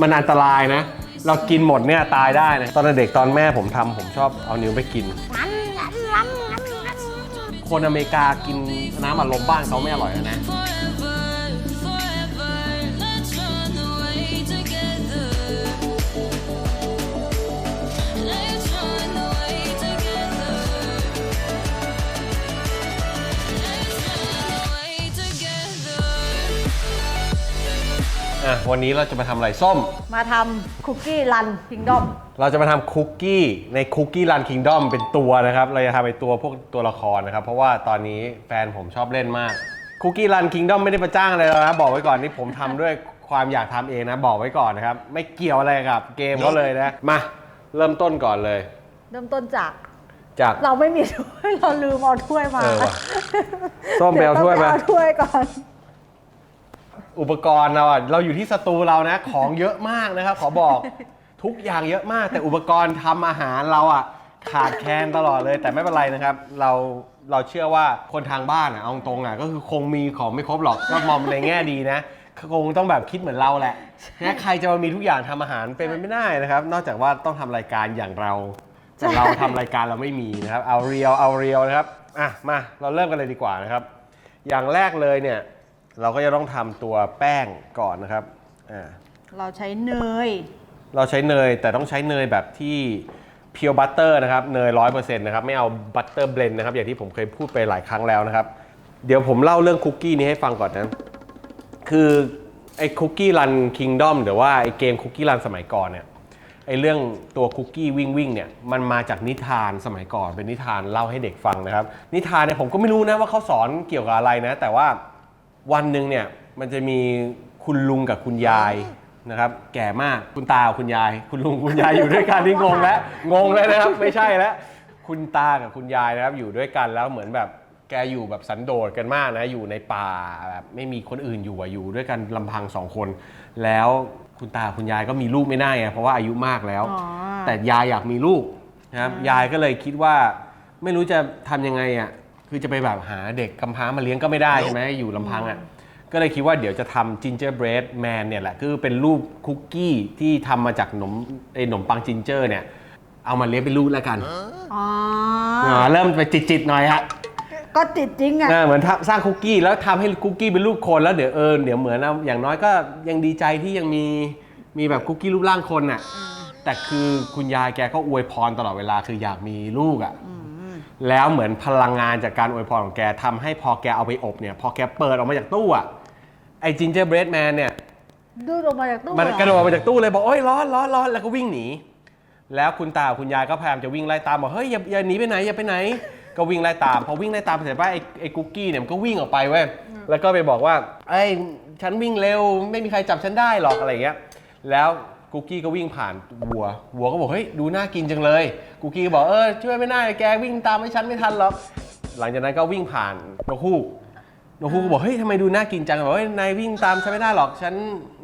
มันอันตรายนะ เรากินหมดเนี่ยตายได้นะตอนเด็กตอนแม่ผมทำผมชอบเอานิ้วไปกินคนอเมริกากินน้ำอัดลมบ้านเขาไม่อร่อยนะ อะวันนี้เราจะมาทำอะไรส้ม มาทำคุกกี้รันคิงดอมเราจะมาทำคุกกี้ในคุกกี้รันคิงดอมเป็นตัวนะครับ เราจะทำเป็นตัวพวกตัวละครนะครับ เพราะว่าตอนนี้แฟนผมชอบเล่นมากคุกกี้รันคิงดอมไม่ได้ประจ้างอะไรแล้วนะบอกไว้ก่อนนี่ผมทำด้วยความอยากทำเองนะ บอกไว้ก่อนนะครับ ไม่เกี่ยวอะไรกับเกมเขาเลยนะ มาเริ่มต้นก่อนเลย เริ่มต้นจาก จาก เราไม่มีถ้วยเราลืมเอาถ้วยมาเออว่ะส้มไปเอาถ้วยมาเดี๋ต้องไปเอาถ้วยก่อน อุปกรณ์เราอะเราอยู่ที่สตูเรานะ ของเยอะมากนะครับ ขอบอกทุกอย่างเยอะมาก แต่อุปกรณ์ทำอาหารเราอะขาดแคลนตลอดเลย แต่ไม่เป็นไรนะครับ เราเราเชื่อว่าคนทางบ้านอะเอาตรงอะก็คือคงมีของไม่ครบหรอกก็มองในแง่ดีนะคงต้องแบบคิดเหมือนเราแหละนะใครจะมามีทุกอย่างทำอาหารเป็นไปไม่ได้นะครับ นอกจากว่าต้องทำรายการอย่างเราแต่เราทำรายการเราไม่มีนะครับเอาเรียวเอาเรียวนะครับอะมาเราเริ่มกันเลยดีกว่านะครับ อย่างแรกเลยเนี่ย เราก็จะต้องทำตัวแป้งก่อนนะครับอ่าเราใช้เนย เราใช้เนยแต่ต้องใช้เนยแบบที่เพียวบัตเตอร์นะครับเนยร้อยเปอร์เซ็นต์นะครับไม่เอาบัตเตอร์เบลนนะครับอย่างที่ผมเคยพูดไปหลายครั้งแล้วนะครับ เดี๋ยวผมเล่าเรื่องคุกกี้นี้ให้ฟังก่อนนะ คือไอ้คุกกี้รันคิงดอมหรือว่าไอ้เกมคุกกี้รันสมัยก่อนเนี่ยไอ้เรื่องตัวคุกกี้วิ่งวิ่งเนี่ยมันมาจากนิทานสมัยก่อนเป็นนิทานเล่าให้เด็กฟังนะครับ นิทานเนี่ยผมก็ไม่รู้นะว่าเขาสอนเกี่ยวกับอะไรนะ แต่ว่า วันหนึ่งเนี่ยมันจะมีคุณลุงกับคุณยายนะครับ แก่มากคุณตากับคุณยาย คุณลุงคุณยายอยู่ด้วยกันนี่งงแล้วงงเลยนะครับไม่ใช่แล้วคุณตากับคุณยายนะครับอยู่ด้วยกันแล้วเหมือนแบบแกอยู่แบบสันโดษกันมากนะอยู่ในป่าแบบไม่มีคนอื่นอยู่อะอยู่ด้วยกันลำพังสองคน แล้วคุณตาคุณยายก็มีลูกไม่ได้ไงเพราะว่าอายุมากแล้ว อ๋อ แต่ยายอยากมีลูกนะครับยายก็เลยคิดว่าไม่รู้จะทำยังไงอะ คือจะไปแบบหาเด็กกำพร้ามาเลี้ยงก็ไม่ได้ใช่ไหมอยู่ลำพังอะก็เลยคิดว่าเดี๋ยวจะทำ gingerbread man เนี่ยแหละคือเป็นรูปคุกกี้ที่ทำมาจากขนมไอ้ขนมปังจินเจอร์เนี่ยเอามาเลี้ยงเป็นลูกแล้วกันอ๋ออ่าเริ่มไปจิตๆหน่อยฮะ ก็ติดจริงอะอ่าเหมือนทำสร้างคุกกี้แล้วทำให้คุกกี้เป็นรูปคนแล้วเดี๋ยวเออเดี๋ยวเหมือนเอาอย่างน้อยก็ยังดีใจที่ยังมีมีแบบคุกกี้รูปร่างคนน่ะแต่คือคุณยายแกก็อวยพรตลอดเวลาคืออยากมีลูกอะ แล้วเหมือนพลังงานจากการอวยพรของแกทำให้พอแกเอาไปอบเนี่ย พอแกเปิดออกมาจากตู้อะไอ้จินเจอร์เบรดแมนเนี่ยดูดออกมาจากตู้มันเหอกระโดดออกมาจากตู้เลยบอกโอ้ยร้อนร้อนร้อนแล้วก็วิ่งหนี แล้วคุณตากับคุณยายก็พยายามจะวิ่งไล่ตามบอกเฮ้ยอย่าอย่าหนีไปไหนอย่าไปไหน ก็วิ่งไล่ตาม พอวิ่งไล่ตามเสร็จป่ะไอ้ไอ้กุ๊กกี้เนี่ยมันก็วิ่งออกไปเว้ยแล้วก็ไปบอกว่าไอ้ยฉันวิ่งเร็วไม่มีใครจับฉันได้หรอกอะไรอย่างเงี้ยแล้ว กุ๊กกี้ก็วิ่งผ่านวัว วัวก็บอกเฮ้ยดูน่ากินจังเลย กุ๊กกี้ก็บอกเออช่วยไม่ได้แกวิ่งตามให้ฉันไม่ทันหรอก หลังจากนั้นก็วิ่งผ่านนกฮูกนกฮูกก็บอกเฮ้ยทำไมดูน่ากินจังบอกเฮ้ยนายวิ่งตามฉันไม่ได้หรอกฉัน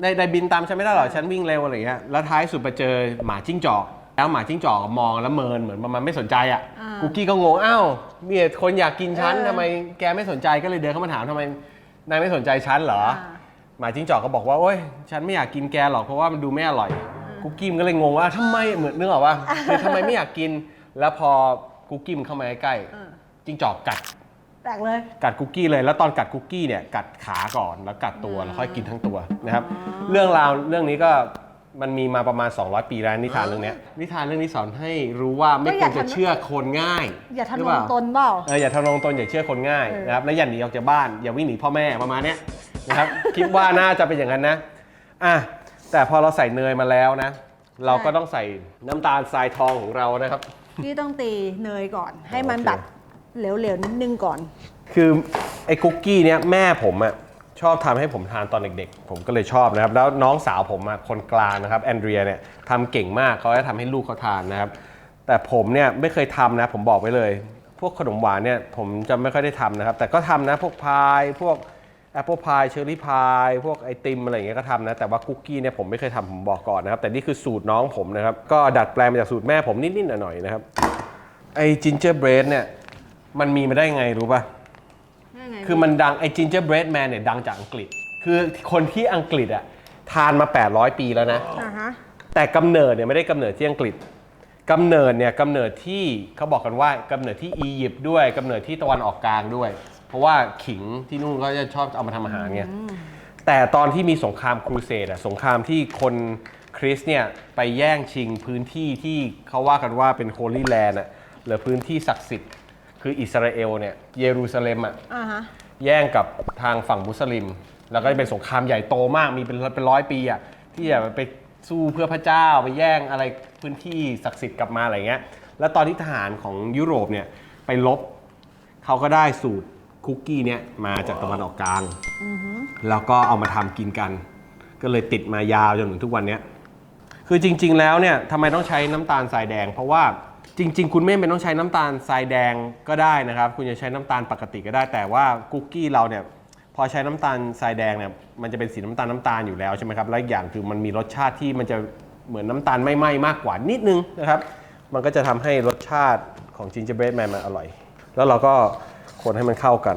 นายนายบินตามฉันไม่ได้หรอกฉันวิ่งเร็วอะไรอย่างเงี้ยแล้วท้ายสุดไปเจอหมาจิ้งจอก แล้วหมาจิ้งจอกมองแล้วเมินเหมือนประมาณไม่สนใจอะกุ๊กกี้ก็งงอ้าวมีแต่คนอยากกินฉันทำไมแกไม่สนใจก็เลยเดินเข้ามาถามทำไมนายไม่สนใจฉันเหรอ อ่า หมาจิ้งจอกก็บอกว่าโอ๊ยฉันไม่อยากกินแกหรอกเพราะว่ามันดูไม่อร่อยกุ๊กกี้มันก็เลยงงว่าทำไมเหมือนนึกออกว่าคือทำไมไม่อยากกิน แล้วพอกุ๊กกี้มันเข้ามาใกล้ๆจิ้งจอกกัด แตกเลย กัดคุกกี้เลยแล้วตอนกัดคุกกี้เนี่ยกัดขาก่อนแล้วกัดตัวแล้วค่อยกินทั้งตัวนะครับ เรื่องราวเรื่องนี้ก็มันมีมาประมาณ 200 ปีแล้วนิทานเรื่องเนี้ยนิทานเรื่องนี้สอนให้รู้ว่าไม่ควรจะเชื่อคนง่ายอย่าทะหรืนเปงล่ตนเปล่าเอออย่าทะนงตนอย่าเชื่อคนง่ายเออนะครับและอย่าหนีออกจากบ้านอย่าวิ่งหนีพ่อแม่ประมาณเนี้ย นะครับ คิดว่าน่าจะเป็นอย่างนั้นนะอะแต่พอเราใส่เนยมาแล้วนะ เราก็ต้องใส่น้ำตาลทรายทองของเรานะครับ พี่ต้องตีเนยก่อน ให้มันโอเคแบบเหลวๆนิดนึงก่อน คือไอ้คุกกี้เนี้ยแม่ผมอะชอบทำให้ผมทานตอนเด็กๆ ผมก็เลยชอบนะครับ แล้วน้องสาวผมอะคนกลางนะครับแอนเดรียเนี่ยทำเก่งมากเขาจะทำให้ลูกเขาทานนะครับ แต่ผมเนี่ยไม่เคยทำนะ ผมบอกไว้เลย พวกขนมหวานเนี่ยผมจะไม่ค่อยได้ทำนะครับ แต่ก็ทำนะพวกพายพวก แอปเปิลพายเชอร์รี่พายพวกไอติมอะไรอย่างเงี้ยก็ทำนะ แต่ว่าคุกกี้เนี่ยผมไม่เคยทำผมบอกก่อนนะครับ แต่นี่คือสูตรน้องผมนะครับ ก็ดัดแปลงมาจากสูตรแม่ผมนิดๆหน่อยๆนะครับ ไอจินเจอร์เบรดเนี่ย มันมีมาได้ไงรู้ป่ะคือมันดังไอ้ gingerbread man เนี่ยดังจากอังกฤษ คือคนที่อังกฤษอะทานมา 800 ปีแล้วนะ อ่าฮะ แต่กำเนิดเนี่ยไม่ได้กำเนิดที่อังกฤษกำเนิดเนี่ยกำเนิดที่เขาบอกกันว่ากำเนิดที่อียิปต์ด้วยกำเนิดที่ตะวันออกกลางด้วย เพราะว่าขิงที่นู่นก็จะชอบเอามาทำอาหารไงแต่ตอนที่มีสงครามครูเสดอะสงครามที่คนคริสต์เนี่ยไปแย่งชิงพื้นที่ที่เขาว่ากันว่าเป็นโฮลี่แลนด์อะหรือพื้นที่ศักดิ์สิทธิ์ คืออิสราเอลเนี่ยเยรูซาเล็มอะอ่าฮะ แย่งกับทางฝั่งมุสลิม แล้วก็จะเป็นสงครามใหญ่โตมากมีเป็นเป็นร้อยปีอะที่จะไปสู้เพื่อพระเจ้าไปแย่งอะไรพื้นที่ศักดิ์สิทธิ์กลับมาอะไรเงี้ยแล้วตอนที่ทหารของยุโรปเนี่ยไปลบเขาก็ได้สูตร คุกกี้เนี่ยมาจากตะวันออกกลางแล้วก็เอามาทำกินกัน ก็เลยติดมายาวจนถึงทุกวันเนี้ยคือจริง ๆ แล้วเนี่ยทำไมต้องใช้น้ำตาลทรายแดง เพราะว่าจริง ๆ คุณไม่จำเป็นต้องใช้น้ำตาลทรายแดงก็ได้นะครับ คุณจะใช้น้ำตาลปกติก็ได้ แต่ว่าคุกกี้เราเนี่ยพอใช้น้ำตาลทรายแดงเนี่ยมันจะเป็นสีน้ำตาลน้ำตาลอยู่แล้วใช่ไหมครับและอีกอย่างคือมันมีรสชาติที่มันจะเหมือนน้ำตาลไม่ไหม้มากกว่านิดนึงนะครับ มันก็จะทำให้รสชาติของจินเจอร์เบรดแมนมันอร่อย แล้วเราก็ คนให้มันเข้ากัน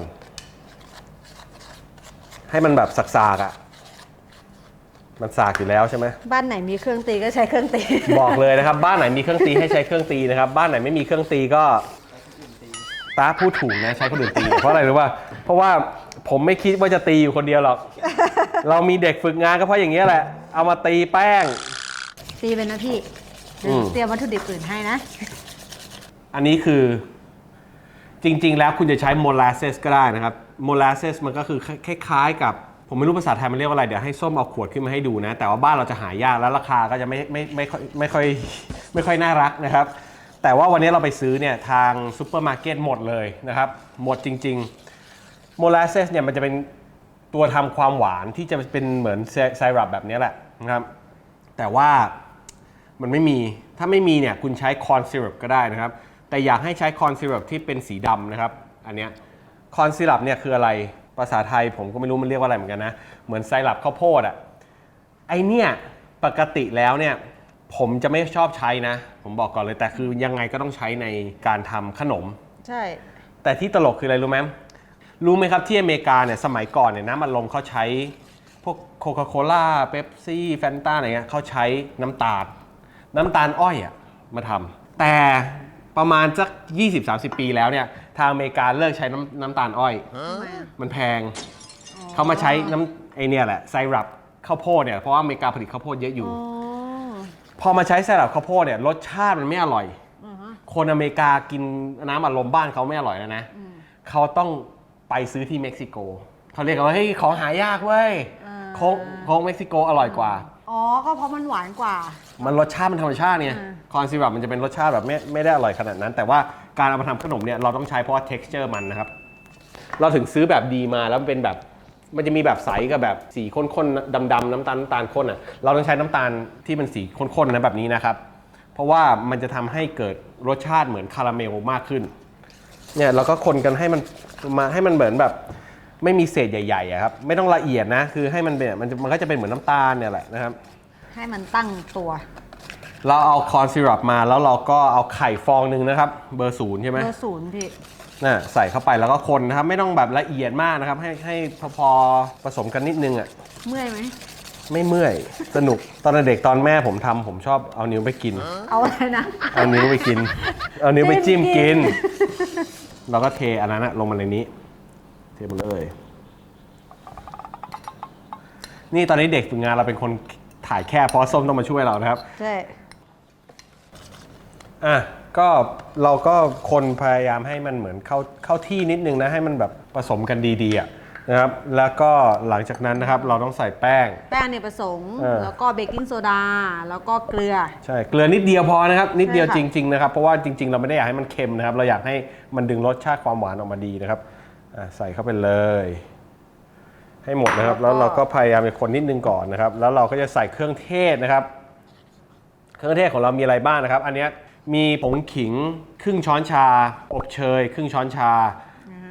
ให้มันแบบสักๆอะ มันสากอยู่แล้วใช่ไหมบ้านไหนมีเครื่องตีก็ใช้เครื่องตี บอกเลยนะครับ บ้านไหนมีเครื่องตีให้ใช้เครื่องตีนะครับ บ้านไหนไม่มีเครื่องตีก็ตาพูดถูกนะใช้คนอื่นตี เพราะอะไรรู้ป่ะเพราะว่าผมไม่คิดว่าจะตีอยู่คนเดียวหรอก เรามีเด็กฝึกงานก็เพราะอย่างเงี้ยแหละ เอามาตีแป้ง ตีเป็นนะพี่เดี๋ยวอืม เตรียมวัตถุดิบอื่นให้นะ อันนี้คือ จริง ๆ แล้วคุณจะใช้โมลาเซสก็ได้นะครับโมลาเซสมันก็คือคล้ายๆ กับผมไม่รู้ภาษาไทยมันเรียกว่าอะไร เดี๋ยวให้ส้มเอาขวดขึ้นมาให้ดูนะ แต่ว่าบ้านเราจะหายากแล้วราคาก็จะไม่ไม่ไม่ค่อยไม่ค่อยไม่ค่อยน่ารักนะครับ แต่ว่าวันนี้เราไปซื้อเนี่ยทางซูเปอร์มาร์เก็ตหมดเลยนะครับ หมดจริงๆโมลาเซสเนี่ยมันจะเป็นตัวทำความหวานที่จะเป็นเหมือนไซรัปแบบนี้แหละนะครับ แต่ว่ามันไม่มีถ้าไม่มีเนี่ยคุณใช้คอนซีรัปก็ได้นะครับ แต่อยากให้ใช้คอนซีรัปที่เป็นสีดำนะครับ อันเนี้ยคอนซีรัปเนี่ยคืออะไรภาษาไทยผมก็ไม่รู้มันเรียกว่าอะไรเหมือนกันนะ เหมือนไซรัปข้าวโพดอะไอเนี่ยปกติแล้วเนี่ยผมจะไม่ชอบใช้นะ ผมบอกก่อนเลยแต่คือยังไงก็ต้องใช้ในการทำขนม ใช่ แต่ที่ตลกคืออะไรรู้ไหมรู้ไหมครับที่อเมริกาเนี่ยสมัยก่อนเนี่ยน้ำมันลมเขาใช้พวกโคคาโคล่าเบปซี่แฟนตาอะไรเงี้ยเขาใช้น้ำตาล น้ำตาลอ้อยอะมาทำแต่ ประมาณสัก 20-30 ปีแล้วเนี่ยทางอเมริกาเลิกใช้น้ำน้ำตาลอ้อย ทำไมอะมันแพง เขามาใช้น้ำไอเนี่ยแหละไซรัปข้าวโพดเนี่ยเพราะว่าอเมริกาผลิตข้าวโพดเยอะอยู่ อ๋อพอมาใช้ไซรัปข้าวโพดเนี่ยรสชาติมันไม่อร่อย อ่าฮะคนอเมริกากินน้ำอัดลมบ้านเขาไม่อร่อยแล้วนะเขาต้องไปซื้อที่เม็กซิโกเขาเรียกกันว่าเฮ้ยของหายากเว้ยอ่า โค้กโค้กเม็กซิโกอร่อยกว่า อ๋อ ก็เพราะมันหวานกว่า มันรสชาติมันธรรมชาติเนี่ยอ่าคอนซีรัปมันจะเป็นรสชาติแบบไม่ไม่ได้อร่อยขนาดนั้น แต่ว่าการเอามาทำขนมเนี่ยเราต้องใช้เพราะว่า texture มันนะครับ เราถึงซื้อแบบดีมาแล้วมันเป็นแบบมันจะมีแบบใสกับแบบสีข้นๆดำๆน้ำตาลน้ำตาลข้นอะเราต้องใช้น้ำตาลที่มันสีข้นๆนะแบบนี้นะครับ เพราะว่ามันจะทำให้เกิดรสชาติเหมือนคาราเมลมากขึ้นเนี่ยเราก็คนกันให้มันมาให้มันเหมือนแบบ ไม่มีเศษใหญ่ๆอะครับ ไม่ต้องละเอียดนะ คือให้มันเป็นมันจะมันก็จะเป็นเหมือนน้ำตาลเนี่ยแหละนะครับ ให้มันตั้งตัวเราเอาคอนซีรัปมาแล้วเราก็เอาไข่ฟองหนึ่งนะครับ เบอร์ศูนย์ใช่ไหม เบอร์ศูนย์พี่ น่ะใส่เข้าไปแล้วก็คนนะครับ ไม่ต้องแบบละเอียดมากนะครับ ให้ให้พอพอผสมกันนิดนึงอะเมื่อยไหม ไม่เมื่อยสนุก ตอนเด็กๆตอนแม่ผมทำผมชอบเอานิ้วไปกิน เอาอะไรนะเอานิ้วไปกิน เอานิ้วไปจิ้มจิ้มกิกินนเราก็เทอันนั้นนะลงมาในนี้เทหมดเลย นี่ตอนนี้เด็กฝึกงานเราเป็นคนถ่ายแค่เพราะส้มต้องมาช่วยเรานะครับ ใช่ อะก็เราก็คนพยายามให้มันเหมือนเข้าเข้าที่นิดนึงนะ ให้มันแบบผสมกันดีๆอะนะครับ แล้วก็หลังจากนั้นนะครับ เราต้องใส่แป้ง แป้งเนี่ยผสมเออ แล้วก็เบกกิ้งโซดา แล้วก็เกลือ ใช่เกลือนิดเดียวพอนะครับ นิดเดียวใช่จค่ะ ริง ๆ นะครับ เพราะว่าจริง ๆ เราไม่ได้อยากให้มันเค็มนะครับ เราอยากให้มันดึงรสชาติความหวานออกมาดีนะครับอะ ใส่เข้าไปเลย ให้หมดนะครับ แล้วเราก็พยายามจะคนนิดนึงก่อนนะครับ แล้วเราก็จะใส่เครื่องเทศนะครับ เครื่องเทศของเรามีอะไรบ้างนะครับ อันเนี้ยมีผงขิงครึ่งช้อนชา อบเชย ครึ่งช้อนชา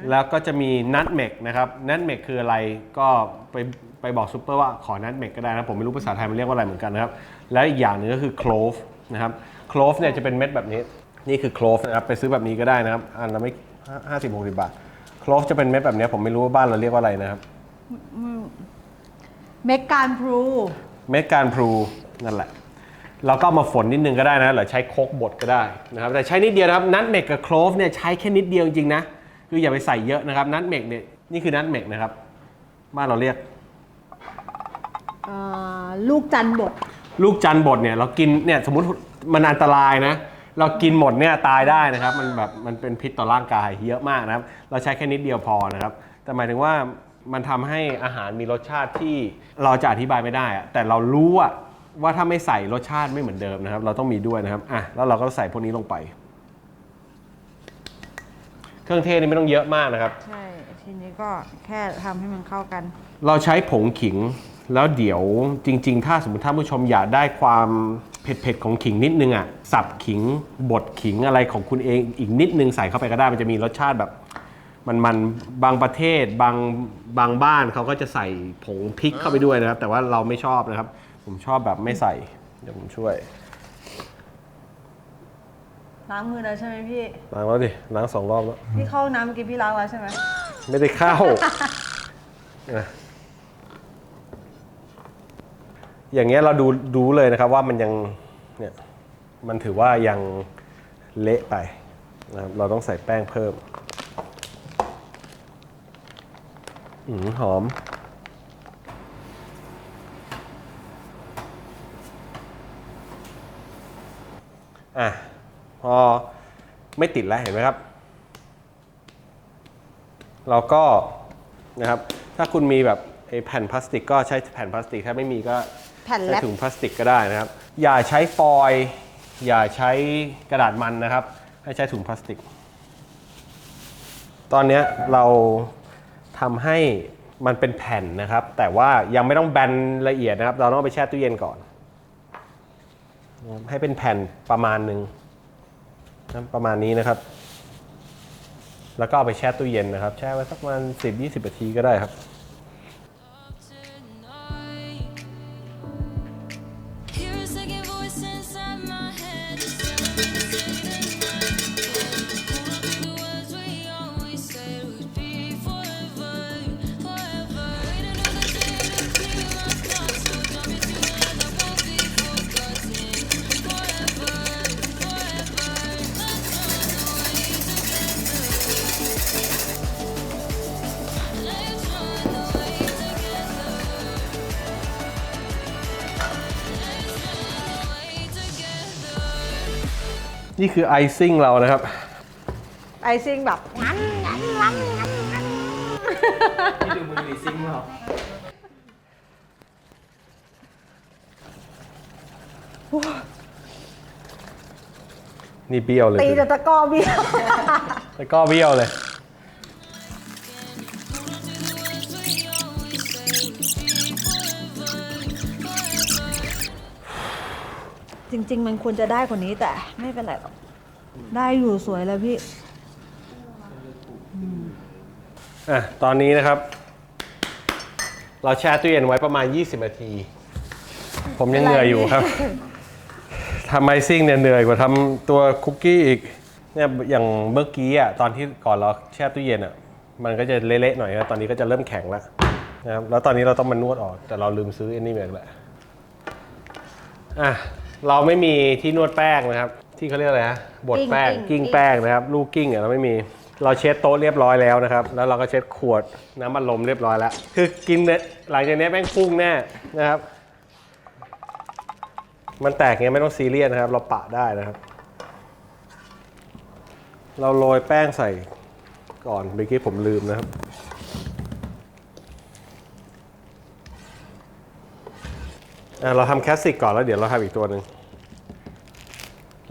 แล้วก็จะมีนัทเมกนะครับนัทเมกคืออะไรก็ไปไปบอกซูเปอร์ว่าขอนัทเมกก็ได้นะผมไม่รู้ภาษาไทยมันเรียกว่าอะไรเหมือนกันนะครับ แล้วอีกอย่างหนึงก็คือโคลฟนะครับโคลฟเนี่ยจะเป็นเม็ดแบบนี้ นี่คือโคลฟนะครับไปซื้อแบบนี้ก็ได้นะครับ อันละไม่ห้าสิบหกสิบบาท โคลฟจะเป็นเม็ดแบบนี้ผมไม่รู้ว่าบ้านเราเรียกว่าอะไรนะครับ เมกการพลูเม็ดการพลูนั่นแหละ เราก็เอามาฝนนิดนึงก็ได้นะหรือใช้โคกบดก็ได้นะครับแต่ใช้นิดเดียวนะครับนัทเมกกับโคลฟเนี่ยใช้แค่นิดเดียวจริงๆนะคืออย่าไปใส่เยอะนะครับนัทเมกเนี่ยนี่คือนัทเมกนะครับบ้านเราเรียก เอ่อลูกจันทร์บด ลูกจันทร์บดเนี่ยเรากินเนี่ยสมมติมันอันตรายนะ เรากินหมดเนี่ยตายได้นะครับ มันแบบมันเป็นพิษต่อร่างกายเยอะมากนะครับ เราใช้แค่นิดเดียวพอนะครับ แต่หมายถึงว่ามันทำให้อาหารมีรสชาติที่เราจะอธิบายไม่ได้อะแต่เรารู้อะว่าถ้าไม่ใส่รสชาติไม่เหมือนเดิมนะครับ เราต้องมีด้วยนะครับอะแล้วเราก็ใส่พวกนี้ลงไป เครื่องเทศนี่ไม่ต้องเยอะมากนะครับใช่ทีนี้ก็แค่ทำให้มันเข้ากัน เราใช้ผงขิงแล้วเดี๋ยวจริง ๆ ถ้าสมมติท่านผู้ชมอยากได้ความ เผ็ดๆของขิงนิดนึงอะสับขิงบดขิงอะไรของคุณเองอีกนิดนึงใส่เข้าไปก็ได้มันจะมีรสชาติแบบมันมันบางประเทศบางบางบ้านเขาก็จะใส่ผงพริกเข้าไปด้วยนะครับ แต่ว่าเราไม่ชอบนะครับ ผมชอบแบบไม่ใส่ เดี๋ยวผมช่วยล้างมือแล้วใช่ไหมพี่ล้างแล้วดิล้างสองรอบแล้วพี่เข้าห้องน้ำเมื่อกี้พี่ล้างแล้วใช่ไหมไม่ได้เข้า อย่างเงี้ยเราดูดูเลยนะครับว่ามันยังเนี่ยมันถือว่ายังเละไปนะครับเราต้องใส่แป้งเพิ่มอืมหอม อะ พอไม่ติดแล้วเห็นไหมครับ เราก็นะครับ ถ้าคุณมีแบบไอ้แผ่นพลาสติกก็ใช้แผ่นพลาสติก ถ้าไม่มีก็ แผ่นใช้แรปถุงพลาสติกก็ได้นะครับ อย่าใช้ฟอยล์อย่าใช้กระดาษมันนะครับ ให้ใช้ถุงพลาสติก ตอนเนี้ยเราทำให้มันเป็นแผ่นนะครับ แต่ว่ายังไม่ต้องแบนละเอียดนะครับ เราต้องเอาไปแช่ตู้เย็นก่อนให้เป็นแผ่นประมาณหนึ่งนะประมาณนี้นะครับ แล้วก็เอาไปแช่ตู้เย็นนะครับ แช่ไว้สักประมาณ10-20นาทีก็ได้ครับ นี่คือไอซิ่งเรานะครับ ไอซิ่งแบบงั้นงั้นงั้นงั้นงั้นนี่ดูมือดีซิงค์เปล่านี่เบี้ยวเลยตีแต่ตะกร้อเบี้ยวแล้วก็เบี้ยวเลย จริง ๆ มันควรจะได้กว่านี้แต่ไม่เป็นไรหรอก ได้อยู่สวยแล้วพี่ อะตอนนี้นะครับ เราแช่ตู้เย็นไว้ประมาณ 20 นาที ผมยังเหนื่อยอยู่ครับทำไอซิ่งเนี่ยเหนื่อยกว่าทำตัวคุกกี้อีกเนี่ยอย่างเมื่อกี้อะตอนที่ก่อนเราแช่ตู้เย็นอะมันก็จะเละๆหน่อยนะตอนนี้ก็จะเริ่มแข็งแล้วนะครับแล้วตอนนี้เราต้องมานวดออก แต่เราลืมซื้ออันนี้มาอีกแล้วอะ เราไม่มีที่นวดแป้งนะครับ ที่เขาเรียกอะไรนะบดแป้งกิ้กิ้งงแป้งนะครับ ลูกกิ้งอะเราไม่มีเราเช็ดโต๊ะเรียบร้อยแล้วนะครับ แล้วเราก็เช็ดขวดน้ำมันลมเรียบร้อยแล้ว คือกินเนี่ยหลังจากนี้แป้งพุ่งแน่นะครับ มันแตกเงี้ยไม่ต้องซีเรียสนะครับ เราปะได้นะครับ เราโรยแป้งใส่ก่อนเมื่อกี้ผมลืมนะครับ อะ เราทำแคสสิกก่อนแล้วเดี๋ยวเราทำอีกตัวหนึ่ง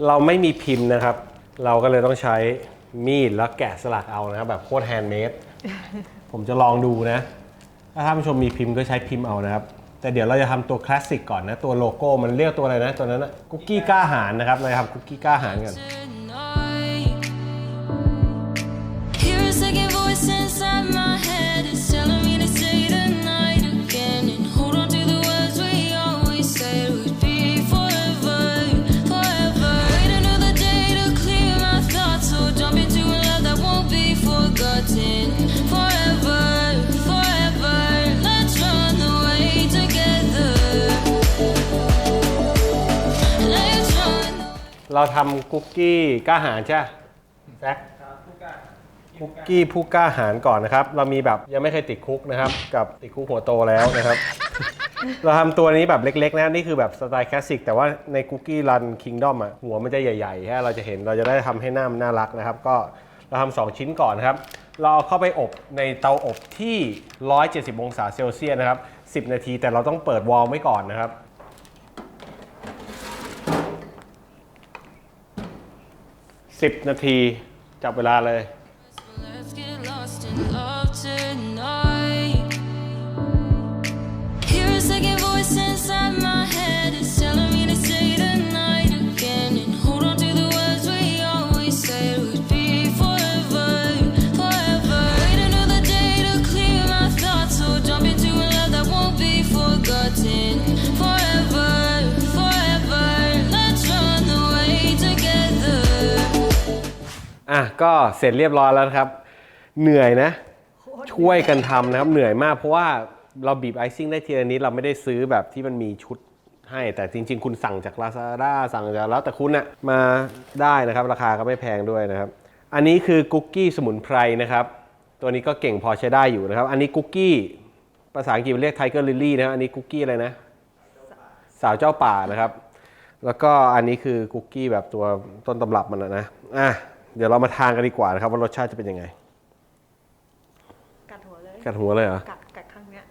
เราไม่มีพิมพ์นะครับ เราก็เลยต้องใช้มีดแล้วแกะสลักเอานะครับ แบบโคตรแฮนด์เมดผมจะลองดูนะ ถ้าท่านผู้ชมมีพิมพ์ก็ใช้พิมพ์เอานะครับ แต่เดี๋ยวเราจะทำตัวคลาสสิกก่อนนะ ตัวโลโก้มันเรียกตัวอะไรนะ ตัวนั้นนะคุกกี้กล้าหารนะครับเราจะทำคุกกี้กล้าหารกัน เราทำคุกกี้กล้าหาญใช่ไหมแซคคุกกี้ผู้กล้าหาญก่อนนะครับ เรามีแบบยังไม่เคยติดคุกนะครับ กับติดคุกหัวโตแล้วนะครับ เราทำตัวนี้แบบเล็ก ๆ นะ นี่คือแบบสไตล์คลาสสิก แต่ว่าในคุกกี้รันคิงดอมอะหัวมันจะใหญ่ๆฮะเราจะเห็นเราจะได้ทำให้หน้ามันน่ารักนะครับ ก็เราทำสองชิ้นก่อนนะครับ เราเอาเข้าไปอบในเตาอบที่ 170 องศาเซลเซียสนะครับ 10 นาทีแต่เราต้องเปิดวอลไว้ก่อนนะครับ 10 นาที จับเวลาเลย อะก็เสร็จเรียบร้อยแล้วนะครับ เหนื่อยนะ ช่วยกันทำนะครับ เหนื่อยมากเพราะว่าเราบีบไอซิ่งได้ทีละนิดเราไม่ได้ซื้อแบบที่มันมีชุดให้แต่จริง ๆ คุณสั่งจาก Lazada สั่งจากแล้วแต่คุณนะมาได้นะครับ ราคาก็ไม่แพงด้วยนะครับ อันนี้คือคุกกี้สมุนไพรนะครับ ตัวนี้ก็เก่งพอใช้ได้อยู่นะครับ อันนี้คุกกี้ภาษาอังกฤษเรียกไทเกอร์ลิลลี่นะครับอันนี้คุกกี้อะไรนะ สาวเจ้าป่านะครับ แล้วก็อันนี้คือคุกกี้แบบตัวต้นตำรับมันนะนะอะ เดี๋ยวเรามาทานกันดีกว่านะครับว่ารสชาติจะเป็นยังไง กัดหัวเลย กัดหัวเลยเหรอ กัดกัดข้างเนี้ย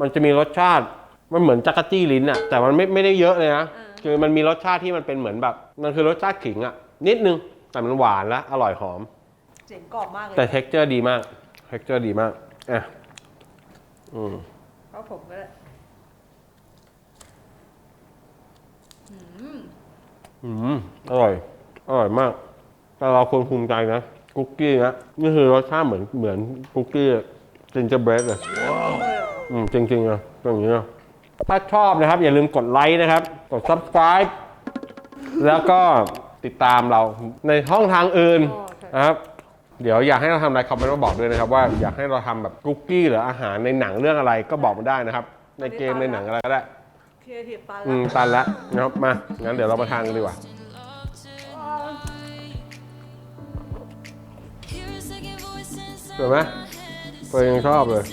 มันจะมีรสชาติ มันเหมือนจักรจี้ลิ้นอะแต่มันไม่ไม่ได้เยอะเลยนะคือมันมีรสชาติที่มันเป็นเหมือนแบบ มันคือรสชาติขิงอะนิดนึง แต่มันหวานและอร่อยหอม เสียงกรอบมากเลยแต่ texture ดีมาก texture ดีมากอะอืม เพราะผมก็เลย อืมอร่อย อร่อยมาก แต่เราควรภูมิใจนะ คุกกี้นะนี่คือรสชาติเหมือนเหมือนคุกกี้จินเจอร์เบรดเลยอืมจริงๆนะอย่างนี้นะถ้าชอบนะครับ อย่าลืมกดไลค์นะครับ กด subscribe แล้วก็ติดตามเราในช่องทางอื่นโอเคนะครับ เดี๋ยวอยากให้เราทำอะไรคอมเมนต์มาบอกด้วยนะครับว่าอยากให้เราทำแบบคุกกี้หรืออาหารในหนังเรื่องอะไรก็บอกมาได้นะครับ ในเกมในหนังอะไรก็ได้ ครีเอทีฟตันอืแล้วมตันละนะครับมา งั้นเดี๋ยวเรามาทานกันดีกว่า สวยไหมเปิดยังชอบเลย